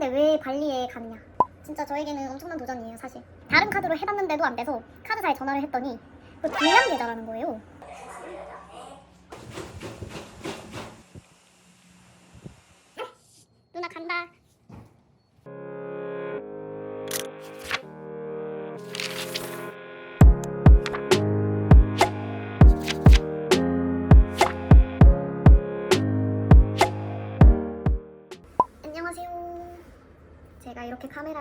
그런데 왜 발리에 가느냐? 진짜 저에게는 엄청난 도전이에요, 사실. 다른 카드로 해봤는데도 안 돼서 카드사에 전화를 했더니 그 불량 계좌라는 거예요. 누나 간다.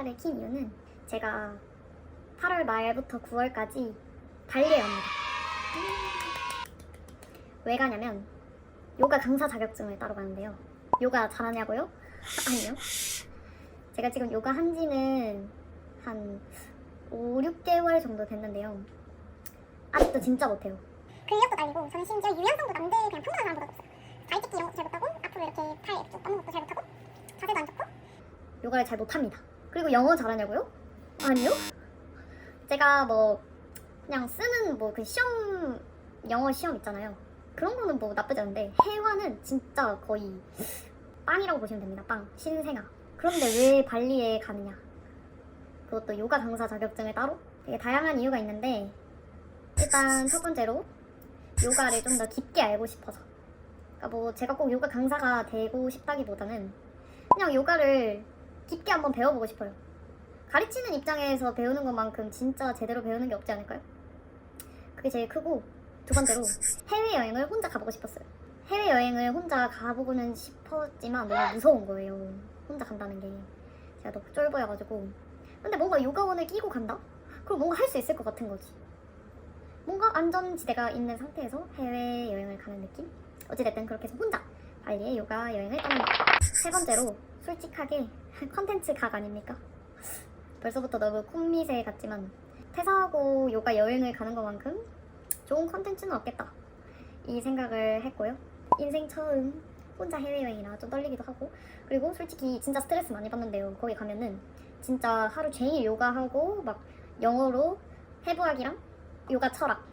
카메라를 킨 이유는 제가 8월 말부터 9월까지 발리에 갑니다. 왜 가냐면 요가 강사 자격증을 따러 가는데요. 요가 잘하냐고요? 아니요. 제가 지금 요가 한 지는 한 5, 6개월 정도 됐는데요. 아직도 진짜 못해요. 근력도 딸리고 저는 심지어 유연성도 남들 그냥 평범한 사람보다 없어요. 다리 찢기 이런 것도 잘 못하고 앞으로 이렇게 팔 이렇게 뻗는 것도 잘 못하고 자세도 안 좋고 요가를 잘 못합니다. 그리고 영어 잘하냐고요? 아니요. 제가 뭐 그냥 쓰는 뭐 그 시험 영어 시험 있잖아요. 그런 거는 뭐 나쁘지 않은데 회화는 진짜 거의 빵이라고 보시면 됩니다. 빵 신생아. 그런데 왜 발리에 가느냐? 그것도 요가 강사 자격증을 따로? 되게 다양한 이유가 있는데 일단 첫 번째로 요가를 좀 더 깊게 알고 싶어서. 그러니까 뭐 제가 꼭 요가 강사가 되고 싶다기보다는 그냥 요가를 깊게 한번 배워보고 싶어요. 가르치는 입장에서 배우는 것만큼 진짜 제대로 배우는 게 없지 않을까요? 그게 제일 크고 두 번째로 해외여행을 혼자 가보고 싶었어요. 해외여행을 혼자 가보고는 싶었지만 너무 무서운 거예요. 혼자 간다는 게 제가 너무 쫄보여가지고 근데 뭔가 요가원을 끼고 간다? 그럼 뭔가 할 수 있을 것 같은 거지. 뭔가 안전지대가 있는 상태에서 해외여행을 가는 느낌? 어찌됐든 그렇게 해서 혼자 발리에 요가 여행을 떠납니다. 세 번째로 솔직하게 컨텐츠 각 아닙니까? 벌써부터 너무 콤미세 같지만 퇴사하고 요가 여행을 가는 것만큼 좋은 컨텐츠는 없겠다 이 생각을 했고요. 인생 처음 혼자 해외여행이라 좀 떨리기도 하고 그리고 솔직히 진짜 스트레스 많이 받는데요. 거기 가면은 진짜 하루 종일 요가하고 막 영어로 해부학이랑 요가 철학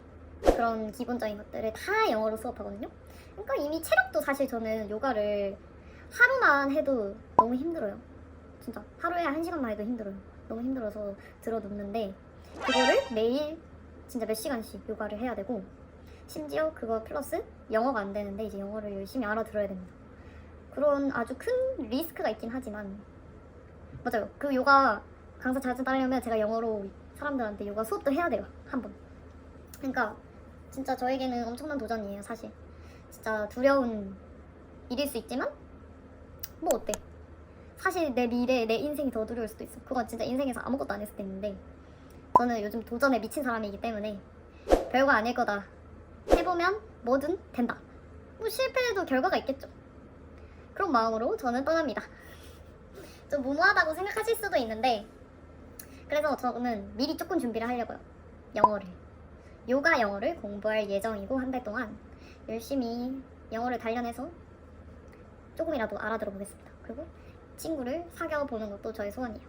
그런 기본적인 것들을 다 영어로 수업하거든요. 그러니까 이미 체력도 사실 저는 요가를 하루만 해도 너무 힘들어요. 진짜 하루에 한 시간만 해도 힘들어요. 너무 힘들어서 들어 눕는데 그거를 매일 진짜 몇 시간씩 요가를 해야 되고 심지어 그거 플러스 영어가 안 되는데 이제 영어를 열심히 알아들어야 됩니다. 그런 아주 큰 리스크가 있긴 하지만 맞아요. 그 요가 강사 자주 따려면 제가 영어로 사람들한테 요가 수업도 해야 돼요. 한 번. 그러니까 진짜 저에게는 엄청난 도전이에요, 사실. 진짜 두려운 일일 수 있지만 뭐 어때? 사실 내 미래, 내 인생이 더 두려울 수도 있어. 그건 진짜 인생에서 아무것도 안 했을 때 있는데 저는 요즘 도전에 미친 사람이기 때문에 별거 아닐 거다. 해보면 뭐든 된다. 뭐 실패해도 결과가 있겠죠. 그런 마음으로 저는 떠납니다. 좀 무모하다고 생각하실 수도 있는데 그래서 저는 미리 조금 준비를 하려고요. 영어를. 요가 영어를 공부할 예정이고 한 달 동안 열심히 영어를 단련해서 조금이라도 알아들어 보겠습니다. 그리고 친구를 사귀어 보는 것도 저의 소원이에요.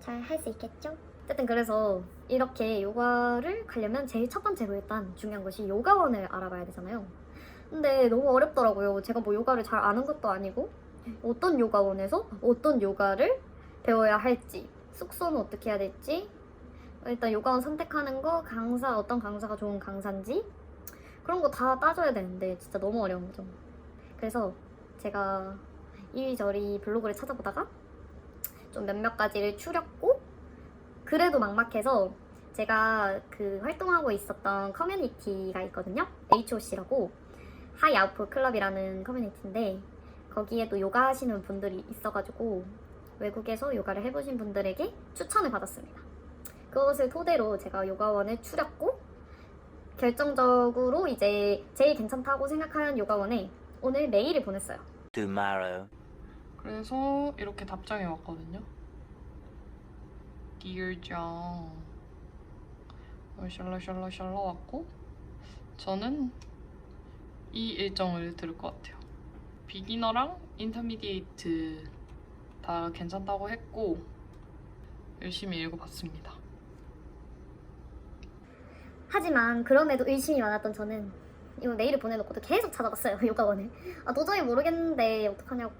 잘 할 수 있겠죠? 어쨌든 그래서 이렇게 요가를 가려면 제일 첫 번째로 일단 중요한 것이 요가원을 알아봐야 되잖아요. 근데 너무 어렵더라고요. 제가 뭐 요가를 잘 아는 것도 아니고 어떤 요가원에서 어떤 요가를 배워야 할지 숙소는 어떻게 해야 될지 일단 요가원 선택하는 거 강사 어떤 강사가 좋은 강사인지 그런 거 다 따져야 되는데 진짜 너무 어려운 거죠. 그래서 제가 이리저리 블로그를 찾아보다가 좀 몇몇 가지를 추렸고 그래도 막막해서 제가 그 활동하고 있었던 커뮤니티가 있거든요. HOC라고 하이 아웃풀 클럽이라는 커뮤니티인데 거기에도 요가 하시는 분들이 있어가지고 외국에서 요가를 해보신 분들에게 추천을 받았습니다. 그것을 토대로 제가 요가원을 추렸고 결정적으로 이제 제일 괜찮다고 생각하는 요가원에 오늘 메일을 보냈어요. tomorrow. 그래서 이렇게 답장이 왔거든요. John. 어, 샬라샬라샬라 왔고 저는 이 일정을 들을 것 같아요. 비기너랑 인터미디에이트 다 괜찮다고 했고 열심히 읽어봤습니다. 하지만 그럼에도 의심이 많았던 저는 이거 메일을 보내놓고도 계속 찾아봤어요 요가원을 아 도저히 모르겠는데 어떡하냐고.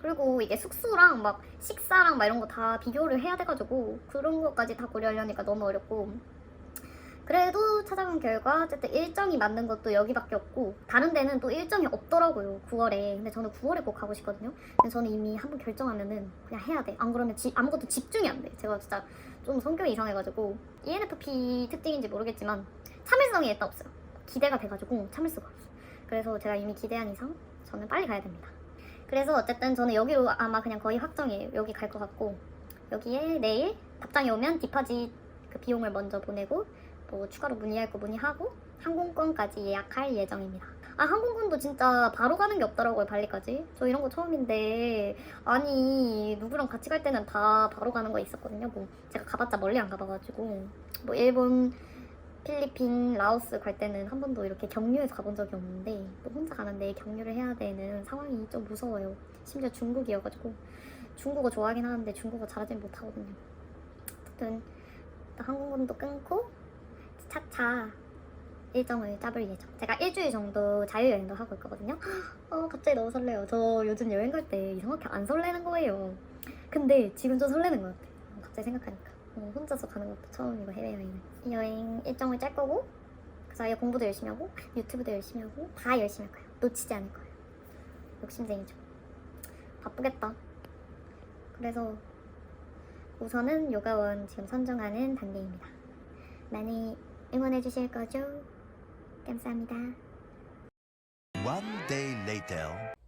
그리고 이게 숙소랑 막 식사랑 막 이런 거 다 비교를 해야 돼가지고 그런 것까지 다 고려하려니까 너무 어렵고. 그래도 찾아본 결과 어쨌든 일정이 맞는 것도 여기밖에 없고 다른 데는 또 일정이 없더라고요 9월에. 근데 저는 9월에 꼭 가고 싶거든요. 근데 저는 이미 한번 결정하면은 그냥 해야 돼안 그러면 지- 아무것도 집중이 안 돼. 제가 진짜 좀 성격이 이상해가지고. ENFP 특징인지 모르겠지만 참을성이 일단 없어요 기대가 돼가지고 참을 수가 없어 그래서 제가 이미 기대한 이상 저는 빨리 가야 됩니다 그래서 어쨌든 저는 여기로 아마 그냥 거의 확정이에요 여기 갈 것 같고 여기에 내일 답장이 오면 디파짓 그 비용을 먼저 보내고 또 추가로 문의할 거 문의하고 항공권까지 예약할 예정입니다. 아 항공권도 진짜 바로 가는 게 없더라고요 발리까지. 저 이런 거 처음인데 아니 누구랑 같이 갈 때는 다 바로 가는 거 있었거든요. 뭐 제가 가봤자 멀리 안 가봐가지고 뭐 일본, 필리핀, 라오스 갈 때는 한 번도 이렇게 격류해서 가본 적이 없는데 또 혼자 가는데 격류를 해야 되는 상황이 좀 무서워요. 심지어 중국이어가지고 중국어 좋아하긴 하는데 중국어 잘하진 못하거든요. 어쨌든 항공권도 끊고 차차 일정을 짜볼 예정. 제가 일주일 정도 자유여행도 하고 있거든요. 어, 갑자기 너무 설레요. 저 요즘 여행 갈 때 이상하게 안 설레는 거예요. 근데 지금 좀 설레는 것 같아요. 어, 갑자기 생각하니까. 어, 혼자서 가는 것도 처음이고 해외여행은. 이 여행 일정을 짤 거고 그 사이에 공부도 열심히 하고 유튜브도 열심히 하고 다 열심히 할 거예요. 놓치지 않을 거예요. 욕심쟁이죠. 바쁘겠다. 그래서 우선은 요가원 지금 선정하는 단계입니다. 많이 응원해 주실 거죠? 감사합니다. One day later.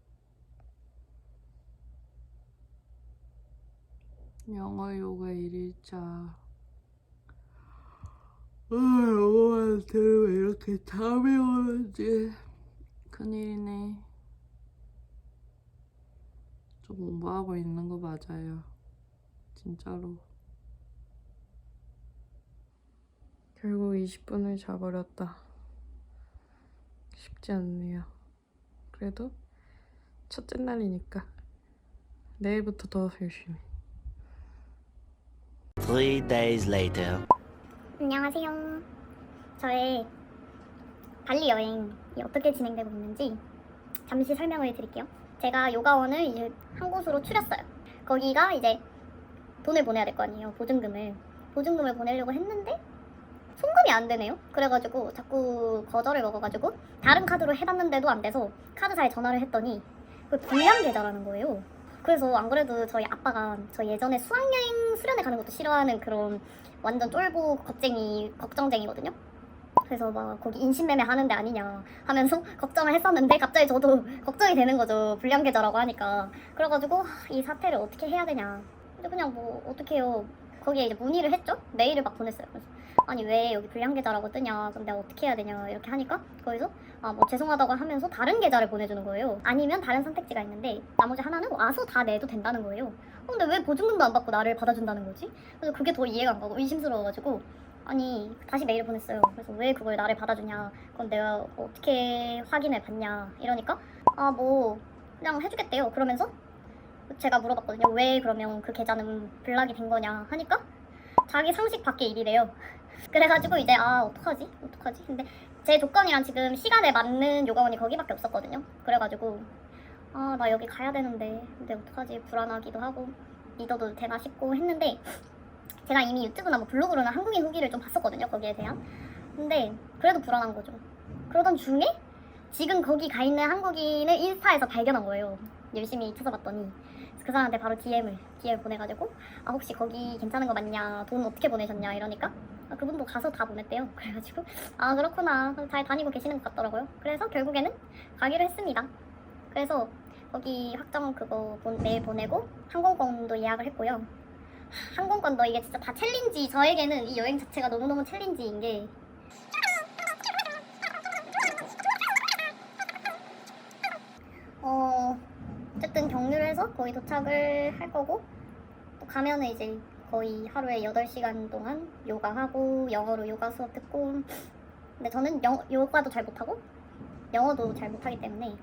영어 요가 1일 차. 아, 영어한테 왜 이렇게 잠이 오는지. 큰일이네. 저 공부하고 있는 거 맞아요. 진짜로. 결국 20분을 자버렸다. 쉽지 않네요. 그래도 첫째 날이니까 내일부터 더 열심히. Three days later. 안녕하세요. 저의 발리 여행이 어떻게 진행되고 있는지 잠시 설명을 드릴게요. 제가 요가원을 이제 한 곳으로 추렸어요. 거기가 이제 돈을 보내야 될 거 아니에요. 보증금을. 보증금을 보내려고 했는데 송금이 안 되네요. 그래가지고 자꾸 거절을 먹어가지고 다른 카드로 해봤는데도 안 돼서 카드사에 전화를 했더니 그 불량 계좌라는 거예요. 그래서 안 그래도 저희 아빠가 저 예전에 수학여행 수련회 가는 것도 싫어하는 그런 완전 쫄보 겁쟁이 걱정쟁이거든요. 그래서 막 거기 인신매매 하는데 아니냐 하면서 걱정을 했었는데 갑자기 저도 걱정이 되는 거죠. 불량 계좌라고 하니까. 그래가지고 하, 이 사태를 어떻게 해야 되냐. 근데 그냥 뭐 어떻게 해요. 거기에 이제 문의를 했죠. 메일을 막 보냈어요. 그래서 아니 왜 여기 불량 계좌라고 뜨냐. 그럼 내가 어떻게 해야 되냐. 이렇게 하니까 거기서 아 뭐 죄송하다고 하면서 다른 계좌를 보내주는 거예요. 아니면 다른 선택지가 있는데 나머지 하나는 와서 다 내도 된다는 거예요. 어, 근데 왜 보증금도 안 받고 나를 받아준다는 거지 그래서 그게 더 이해가 안 가고 의심스러워가지고 아니 다시 메일을 보냈어요. 그래서 왜 그걸 나를 받아주냐? 그럼 내가 어떻게 확인을 받냐? 이러니까 아 뭐 그냥 해주겠대요. 그러면서 제가 물어봤거든요. 왜 그러면 그 계좌는 블락이 된 거냐? 하니까 자기 상식 밖의 일이래요. 그래가지고 이제 아 어떡하지? 어떡하지? 근데 제 조건이랑 지금 시간에 맞는 요가원이 거기밖에 없었거든요. 그래가지고 아 나 여기 가야 되는데. 근데 어떡하지? 불안하기도 하고. 믿어도 되나 싶고 했는데 제가 이미 유튜브나 뭐 블로그로는 한국인 후기를 좀 봤었거든요 거기에 대한. 근데 그래도 불안한 거죠. 그러던 중에 지금 거기 가 있는 한국인을 인스타에서 발견한 거예요. 열심히 찾아봤더니. 그 사람한테 바로 DM을 DM을 보내가지고 아 혹시 거기 괜찮은 거 맞냐? 돈 어떻게 보내셨냐? 이러니까. 아, 그분도 가서 다 보냈대요. 그래가지고 아 그렇구나. 잘 다니고 계시는 것 같더라고요. 그래서 결국에는 가기로 했습니다. 그래서 거기 확정 그거 본- 메일 보내고 항공권도 예약을 했고요. 항공권도 이게 진짜 다 챌린지 저에게는 이 여행 자체가 너무너무 챌린지인 게 어, 어쨌든 경유를 해서 거의 도착을 할 거고 또 가면은 이제 거의 하루에 8시간 동안 요가하고 영어로 요가 수업 듣고. 근데 저는 영, 요가도 잘 못하고 영어도 잘 못하기 때문에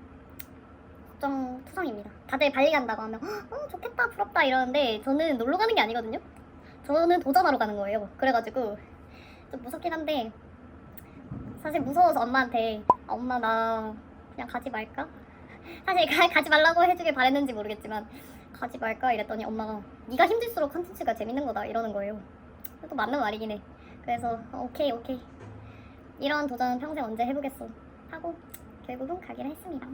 걱정 투성입니다. 다들 발리 간다고 하면 어 좋겠다 부럽다 이러는데 저는 놀러 가는 게 아니거든요. 저는 도전하러 가는 거예요. 그래가지고 좀 무섭긴 한데 사실 무서워서 엄마한테 엄마 나 그냥 가지 말까? 사실 가, 가지 말라고 해주길 바랬는지 모르겠지만 가지 말까 이랬더니 엄마가 네가 힘들수록 컨텐츠가 재밌는 거다 이러는 거예요. 또 맞는 말이긴 해. 그래서 어, 오케이 오케이 이런 도전은 평생 언제 해보겠어 하고 결국은 가기로 했습니다.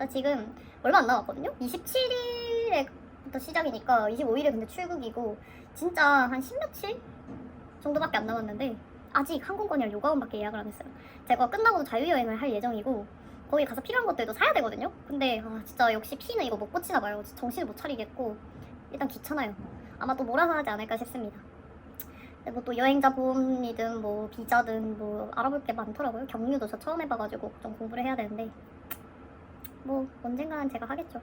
그래서 지금 얼마 안 남았거든요. 27일에부터 시작이니까 25일에 근데 출국이고 진짜 한 10며칠 정도밖에 안 남았는데 아직 항공권이랑 요가원밖에 예약을 안 했어요. 제가 끝나고도 자유여행을 할 예정이고 거기 가서 필요한 것들도 사야 되거든요. 근데 아, 진짜 역시 피는 이거 못 고치나 봐요. 정신을 못 차리겠고 일단 귀찮아요. 아마 또 몰아서 하지 않을까 싶습니다. 뭐 또 여행자 보험이든 뭐 비자든 뭐 알아볼 게 많더라고요. 경유도 저 처음 해봐가지고 좀 공부를 해야 되는데 뭐 언젠가는 제가 하겠죠.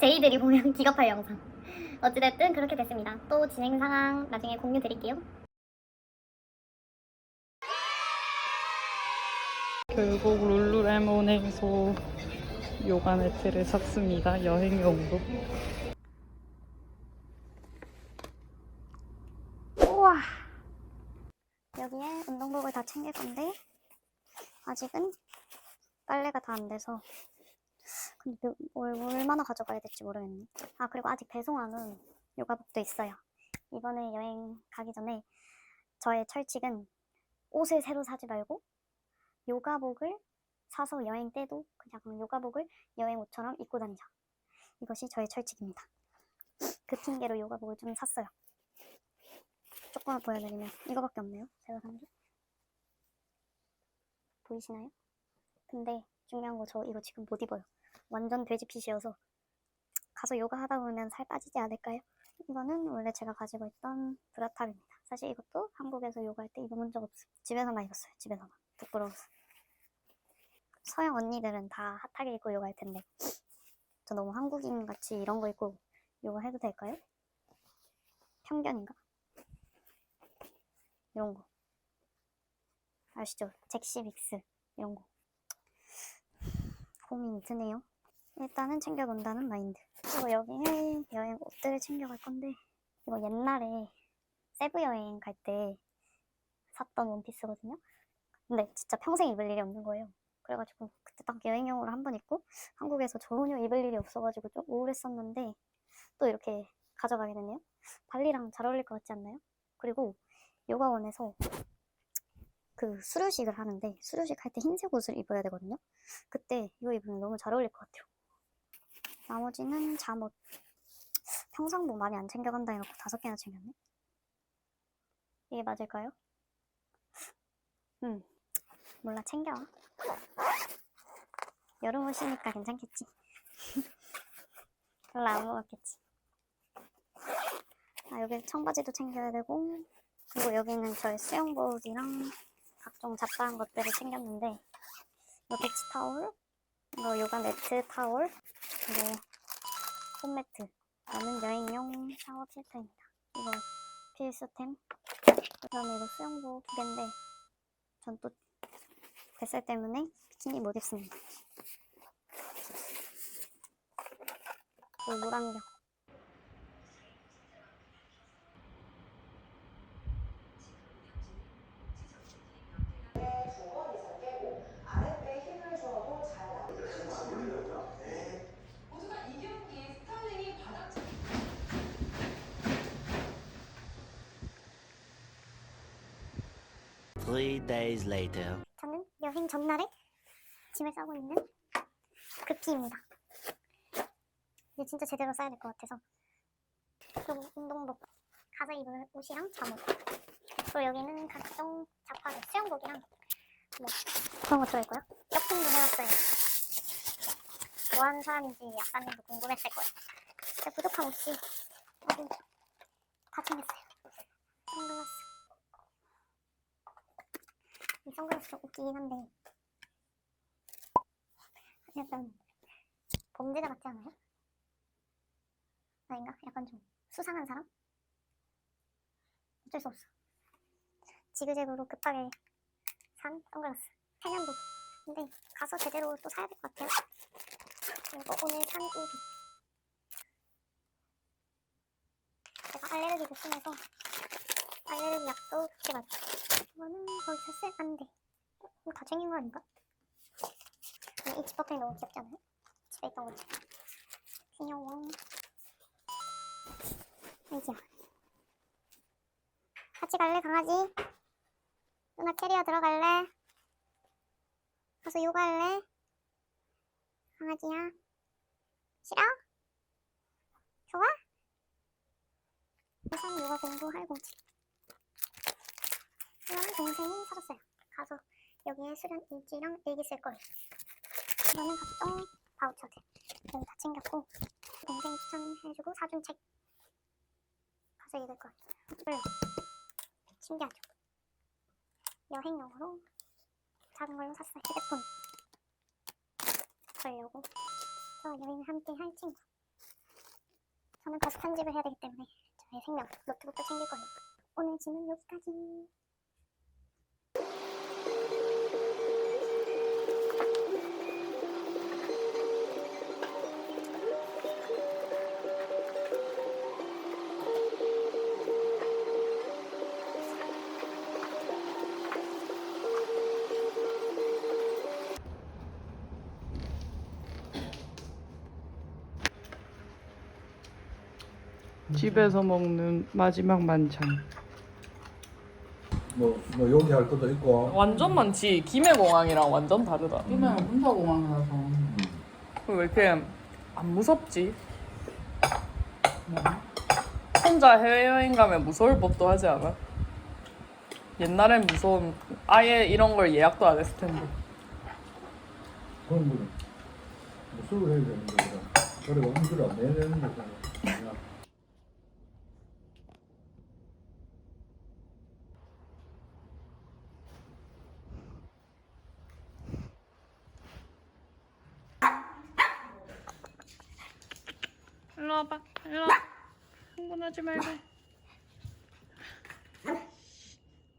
제이들이 보면 기겁할 영상. 어찌됐든 그렇게 됐습니다. 또 진행 상황 나중에 공유 드릴게요. 결국 룰루레몬에서 요가 매트를 샀습니다. 여행용으로. 우와. 여기에 운동복을 다 챙길 건데 아직은 빨래가 다 안 돼서 근데 몇- 뭘 얼마나 가져가야 될지 모르겠네. 아 그리고 아직 배송하는 요가복도 있어요. 이번에 여행 가기 전에 저의 철칙은 옷을 새로 사지 말고 요가복을 사서 여행 때도 그냥 요가복을 여행 옷처럼 입고 다니자. 이것이 저의 철칙입니다. 그 핑계로 요가복을 좀 샀어요. 조금만 보여드리면 이거밖에 없네요. 제가 산 게. 보이시나요? 근데 중요한 거 저 이거 지금 못 입어요. 완전 돼지핏이어서 가서 요가 하다 보면 살 빠지지 않을까요? 이거는 원래 제가 가지고 있던 브라탑입니다. 사실 이것도 한국에서 요가할 때 입어본 적 없어요. 집에서만 입었어요. 집에서만. 부끄러워서. 서양 언니들은 다 핫하게 입고 요가할 텐데 저 너무 한국인 같이 이런 거 입고 요가 해도 될까요? 편견인가? 이런 거 아시죠? 잭시 믹스 이런 거 고민이 드네요. 일단은 챙겨본다는 마인드. 그리고 여기에 여행 옷들을 챙겨갈 건데 이거 옛날에 세부 여행 갈 때 샀던 원피스거든요. 근데 진짜 평생 입을 일이 없는 거예요. 그래가지고 그때 딱 여행용으로 한 번 입고 한국에서 전혀 입을 일이 없어가지고 좀 우울했었는데 또 이렇게 가져가게 되네요. 발리랑 잘 어울릴 것 같지 않나요? 그리고 요가원에서 그 수료식을 하는데 수료식 할 때 흰색 옷을 입어야 되거든요. 그때 이거 입으면 너무 잘 어울릴 것 같아요. 나머지는 잠옷. 평상복 많이 안 챙겨간다 해놓고 다섯 개나 챙겼네. 이게 맞을까요? 음, 몰라 챙겨. 여름 옷이니까 괜찮겠지. 별로 안 무겁겠지. 아, 여기 청바지도 챙겨야 되고, 그리고 여기는 저의 수영복이랑 각종 잡다한 것들을 챙겼는데 이거 베치 타올, 이거 요가 매트 타올, 그리고 폼매트 이거는 여행용 샤워 필터입니다. 이거 필수템 그 다음에 이거 수영복 두 개인데 전 또 뱃살 때문에 비키니 못 입습니다. 그리고 물안경 Three days later. 저는 여행 전날에 짐을 싸고 있는 급히입니다. 이제 진짜 제대로 싸야 될 것 같아서. 그리고 운동복, 가서 입을 옷이랑 잠옷. 그리고 여기는 각종 잡화들, 수영복이랑 뭐 그런 거 들어있고요. 쇼핑도 해왔어요. 뭐 하는 사람인지 약간님도 궁금했을 거예요. 부족한 옷이 다 챙겼어요. 선글라스. 이 선글라스 좀 웃기긴 한데 약간 범죄자 같지 않아요? 아닌가? 약간 좀 수상한 사람? 어쩔 수 없어 지그재그로 급하게 산 선글라스 태년도 근데 가서 제대로 또 사야 될 것 같아요 그리고 오늘 산 우비 제가 알레르기도 심해서 알레르기 약도 찍었죠. 이거는 거기서 쓸 안 돼. 이거 다 챙긴 거 아닌가? 근데 이 지퍼펜이 너무 귀엽지 않아요? 집에 있던 거지. 귀여워. 알지야. 같이 갈래 강아지? 누나 캐리어 들어갈래? 가서 요가할래? 강아지야. 싫어? 좋아? 우선 요가 공부할 거지. 이거는 동생이 사줬어요. 가서 여기에 수련 일지랑 일기 쓸 거예요. 이거는 각종 바우처들. 여기 다 챙겼고 동생이 추천해주고 사준 책 가서 읽을 거예요. 신기하죠? 여행용으로 작은 걸로 샀어요. 휴대폰 걸려고 저 여행을 함께 할 친구. 저는 다시 편집을 해야 되기 때문에 저의 생명 노트북도 챙길 거예요. 오늘 짐은 여기까지. 집에서 먹는 마지막 만찬. 뭐, 뭐 여기 할 것도 있고 완전 많지. 김해공항이랑 완전 다르다. 이번에 문사공항이라서 왜 이렇게 안 무섭지? 혼자 해외여행 가면 무서울 법도 하지 않아? 옛날엔 무서운 아예 이런 걸 예약도 안 했을 텐데. 그런 거는 뭐 술을 해야 되는 거보다 그리고 음주를 안 내야 되는 거잖아 일로 와봐. 일로 와. 흥분하지 말고.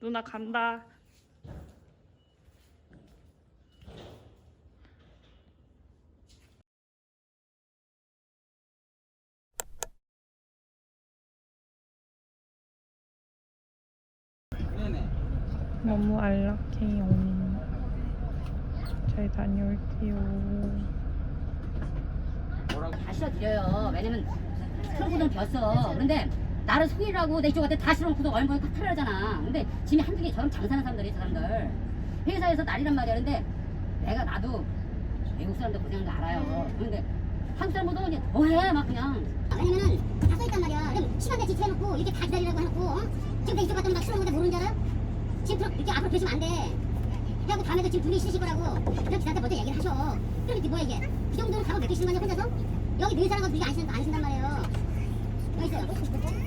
누나 간다. 너무 안락해요. 잘 다녀올게요. 다 실어드려요. 왜냐면 트렁크는 겼어. 근데 나를 속이라고 내 이쪽한테 다 실어놓고도 얼마나 꽉 털어잖아. 근데 짐이 한두 개 저런 장사하는 사람들이 저 사람들. 회사에서 날이란 말이야. 근데 내가 나도 외국 사람들 고생하는 거 알아요. 그런데 한국 사람보다 이제 더해 막 그냥. 왜냐면은 다 써있단 말이야. 그럼 시간대 지체해놓고 이렇게 다 기다리라고 해놓고 어? 지금 내 이쪽 갔더니 막 실어놓는데 모르는 줄 알아? 지금 이렇게 앞으로 계시면 안 돼. 그래갖고 다음에도 지금 둘이 쉬실 거라고 그럼 기사한테 먼저 얘기를 하셔. 그럼 이게 뭐야 이게? 그 정도로 가방 맡기시는 거냐 혼자서? 여기 늘 사는 거 되게 안 신단, 안 신단 말이에요. 여기 있어요.